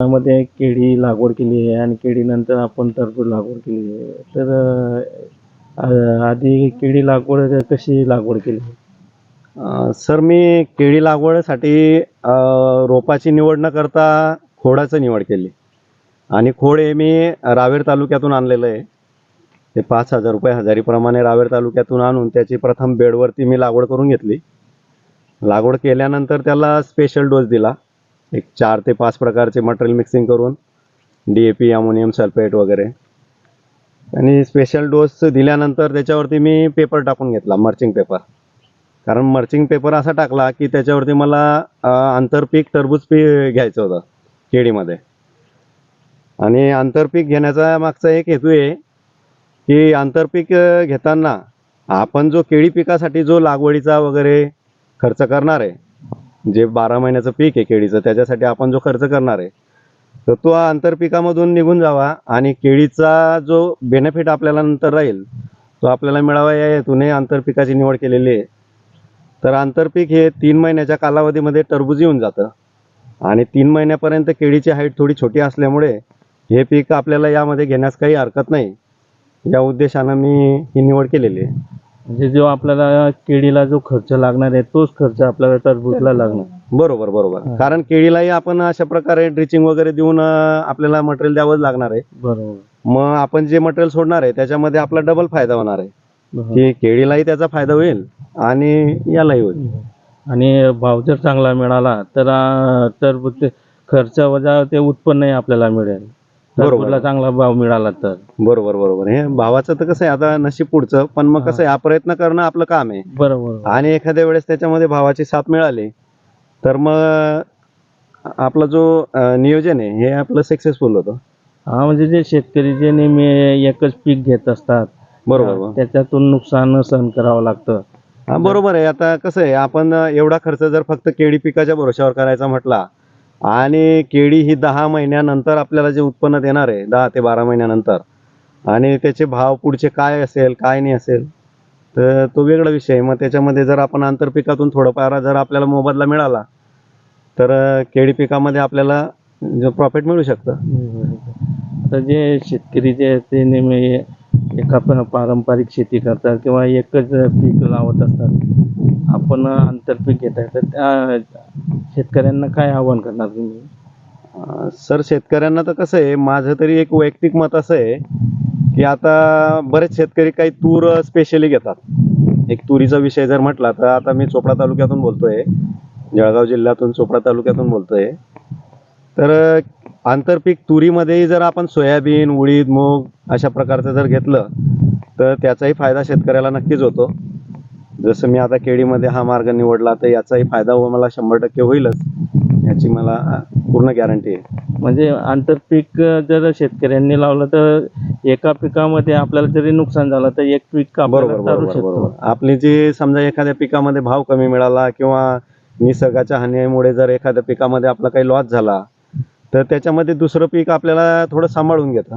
त्यामध्ये केळी लागवड केली आहे आणि केळीनंतर आपण टरबूज लागवड केली आहे. तर आधी केळी लागवड कशी लागवड केली? अ, सर मी केळी लागवडीसाठी अ, रोपाची निवड न करता खोडाचं निवड केली. आणि खोड हे मी रावेर तालुक्यातून आणलेलं आहे. ते पाच हजार रुपये हजारीप्रमाणे रावेर तालुक्यातून आणून त्याची प्रथम बेडवरती मी लागवड करून घेतली. लागवड केल्यानंतर त्याला स्पेशल डोस दिला. एक चार ते पाच प्रकारचे मटेरियल मिक्सिंग करून D A P ammonium sulphate वगैरे. आणि स्पेशल डोस दिल्यानंतर त्याच्यावरती मी पेपर टाकून घेतला मर्चिंग पेपर कारण मर्चिंग पेपर असा टाकला की त्याच्यावरती मला आंतरपीक टरबूज पी घ्यायचं होतं केळीमध्ये. आणि आंतरपीक घेण्याचा मागचा एक हेतू आहे की आंतरपीक घेताना आपण जो केळी पिकासाठी जो लागवडीचा वगैरे खर्च करणार आहे जे बारा महिन्याचं पीक आहे केळीचं त्याच्यासाठी आपण जो खर्च करणार आहे तर तो आंतरपिकामधून निघून जावा आणि केळीचा जो बेनिफिट आपल्याला नंतर राहील तो आपल्याला मिळावा या हेतूने आंतरपिकाची निवड केलेली आहे. तर आंतरपीक हे तीन महिन्याच्या कालावधीमध्ये टरबूज येऊन जातं आणि तीन महिन्यापर्यंत केळीची हाईट थोडी छोटी असल्यामुळे हे पीक आपल्याला यामध्ये घेण्यास काही हरकत नाही. या उद्देशानं मी ही निवड केलेली आहे. म्हणजे जो आपल्याला केळीला जो खर्च लागणार आहे तोच खर्च आपल्याला टरबूजला लागणार. बरोबर बरोबर. कारण केळीलाही आपण अशा प्रकारे ड्रिचिंग वगैरे देऊन अं, आपल्याला मटेरियल द्यावंच लागणार आहे. बरोबर. मग आपण जे मटेरियल सोडणार आहे त्याच्यामध्ये आपला डबल फायदा होणार आहे. बरोबर. की केळीलाही त्याचा फायदा होईल आणि यालाही होईल. आणि भाव जर चांगला मिळाला तर अ, टरबूज खर्च वजा ते उत्पन्नही आपल्याला मिळेल. बरोबर. चांगला भाव मिळाला तर. बरोबर बरोबर. हे भावाचं तर कसं आहे आता नशीब पुढचं पण मग कसं आहे हा. प्रयत्न करणं आपलं काम आहे. बरोबर आणि एखाद्या वेळेस त्याच्यामध्ये भावाची साथ मिळाली तर मग आपला जो अं, नियोजन आहे हे आपलं सक्सेसफुल होतं. हा म्हणजे जे शेतकरी जे नेहमी एकच पीक घेत असतात बरोबर बरोबर. त्याच्यातून नुकसान सहन करावं लागतं. हा बरोबर आहे. आता कसं आहे आपण एवढा खर्च जर फक्त केळी पिकाच्या भरोश्यावर करायचा म्हटला आणि केळी ही दहा महिन्यानंतर आपल्याला जे उत्पन्न देणार आहे दहा ते बारा महिन्यानंतर आणि त्याचे भाव पुढचे काय असेल काय नाही असेल तर तो वेगळा विषय आहे. मग त्याच्यामध्ये जर आपण आंतरपिकातून थोडंफार जर आपल्याला मोबदला मिळाला तर केळी पिकामध्ये आपल्याला प्रॉफिट मिळू शकतं. आता जे शेतकरी जे आहेत ते नेहमी एका प- पारंपरिक शेती करतात किंवा एकच पीक लावत असतात. आपण आंतरपीक घेत आहे तर त्या शेतकऱ्यांना काय आव्हान करणार तुम्ही? अं, सर शेतकऱ्यांना तर कसं आहे माझं तरी एक वैयक्तिक मत असं आहे की आता बरेच शेतकरी काही तूर स्पेशली घेतात. एक तुरीचा विषय जर म्हटला तर आता मी चोपडा तालुक्यातून बोलतोय जळगाव जिल्ह्यातून चोपडा तालुक्यातून बोलतोय. तर आंतरपीक तुरीमध्येही जर आपण सोयाबीन उडीद मूग अशा प्रकारचं जर घेतलं तर त्याचाही फायदा शेतकऱ्याला नक्कीच होतो. जसं मी आता केळीमध्ये हा मार्ग निवडला तर याचाही फायदा हो- मला शंभर टक्के होईलच. याची मला पूर्ण गॅरंटी आहे. म्हणजे आंतरपीक जर शेतकऱ्यांनी लावलं तर एका पिकामध्ये आपल्याला जरी नुकसान झालं तर एक पीक बरोबर बरोबर शकतो. बरोबर. आपली जी समजा एखाद्या पिकामध्ये भाव कमी मिळाला किंवा निसर्गाच्या हानीमुळे जर एखाद्या पिकामध्ये आपला काही लॉस झाला तर त्याच्यामध्ये दुसरं पीक आपल्याला थोडं सांभाळून घेतं.